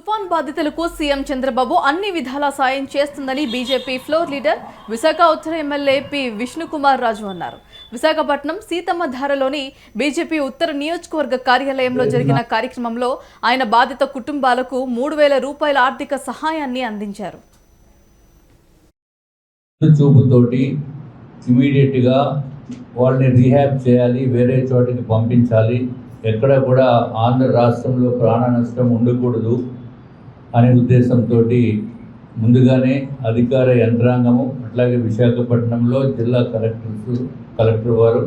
తుఫాన్ బాధితులకు సీఎం చంద్రబాబు అన్ని విధాలా సాయం చేస్తుందని బీజేపీ ఫ్లోర్ లీడర్ విశాఖ ఉత్తర ఎమ్మెల్యే పి విష్ణుకుమార్ రాజు అన్నారు. విశాఖపట్నం సీతమ్మ ధారలోని బీజేపీ ఉత్తర నియోజకవర్గ కార్యాలయంలో జరిగిన కార్యక్రమంలో ఆయన బాధిత కుటుంబాలకు మూడు వేల రూపాయల ఆర్థిక సహాయాన్ని అందించారు. చూపుతోటి ఇమీడియట్గా వాళ్ళని రీహాబ్ చేయాలి వేరే చోటికి పంపించాలి. ఎక్కడ కూడా ఆంధ్ర రాష్ట్రంలో ప్రాణ నష్టం ఉండకూడదు. అనే ఉద్దేశంతో ముందుగానే అధికార యంత్రాంగము అట్లాగే విశాఖపట్నంలో జిల్లా కలెక్టర్స్ కలెక్టర్ వారు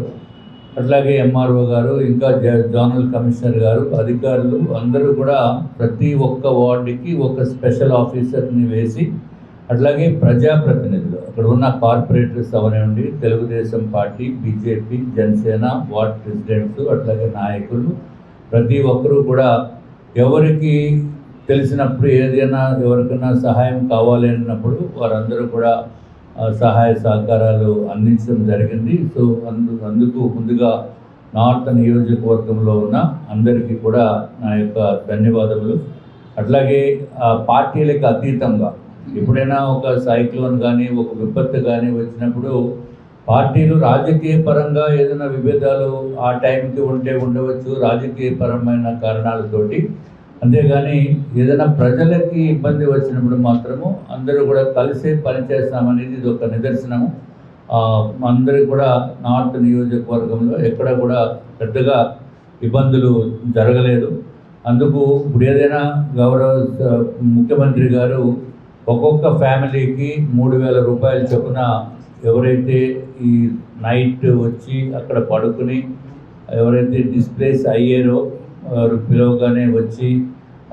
అట్లాగే ఎంఆర్ఓ గారు ఇంకా జ- జోనల్ కమిషనర్ గారు అధికారులు అందరూ కూడా ప్రతి ఒక్క వార్డుకి ఒక స్పెషల్ ఆఫీసర్ని వేసి అట్లాగే ప్రజాప్రతినిధులు అక్కడ ఉన్న కార్పొరేటర్స్ అవనివ్వండి Telugu Desam party BJP Janasena ward presidents అట్లాగే నాయకులు ప్రతి ఒక్కరూ కూడా ఎవరికి తెలిసినప్పుడు ఏదైనా ఎవరికైనా సహాయం కావాలి అన్నప్పుడు వారందరూ కూడా సహాయ సహకారాలు అందించడం జరిగింది. సో అందు అందుకు ముందుగా నార్త్ నియోజకవర్గంలో ఉన్న అందరికీ కూడా నా యొక్క ధన్యవాదములు. అట్లాగే ఆ పార్టీలకు అతీతంగా ఎప్పుడైనా ఒక సైక్లోన్ కానీ ఒక విపత్తు కానీ వచ్చినప్పుడు పార్టీలు రాజకీయ పరంగా ఏదైనా విభేదాలు ఆ టైంకి ఉంటే ఉండవచ్చు. రాజకీయ పరమైన కారణాలతోటి అంతేగాని ఏదైనా ప్రజలకి ఇబ్బంది వచ్చినప్పుడు మాత్రము అందరూ కూడా కలిసే పనిచేస్తామనేది ఇది ఒక నిదర్శనము. అందరూ కూడా నార్త్ నియోజకవర్గంలో ఎక్కడ కూడా పెద్దగా ఇబ్బందులు జరగలేదు. అందుకు ఇప్పుడు ఏదైనా గౌరవ ముఖ్యమంత్రి గారు ఒక్కొక్క ఫ్యామిలీకి మూడు వేల రూపాయలు చొప్పున ఎవరైతే ఈ నైట్ వచ్చి అక్కడ పడుకుని ఎవరైతే డిస్ప్లేస్ అయ్యారో వారు పిలవగానే వచ్చి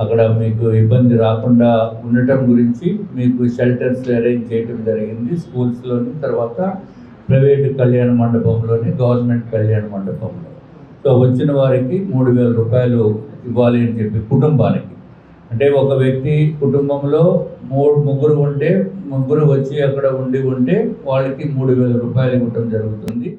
అక్కడ మీకు ఇబ్బంది రాకుండా ఉండటం గురించి మీకు షెల్టర్స్ అరేంజ్ చేయడం జరిగింది. స్కూల్స్లోని తర్వాత ప్రైవేట్ కళ్యాణ మండపంలోని గవర్నమెంట్ కళ్యాణ మండపంలో. సో వచ్చిన వారికి మూడు వేల రూపాయలు ఇవ్వాలి అని చెప్పి కుటుంబానికి. అంటే ఒక వ్యక్తి కుటుంబంలో మూడు ముగ్గురు ఉంటే ముగ్గురు వచ్చి అక్కడ ఉండి ఉంటే వాళ్ళకి మూడు వేల రూపాయలు ఇవ్వటం జరుగుతుంది.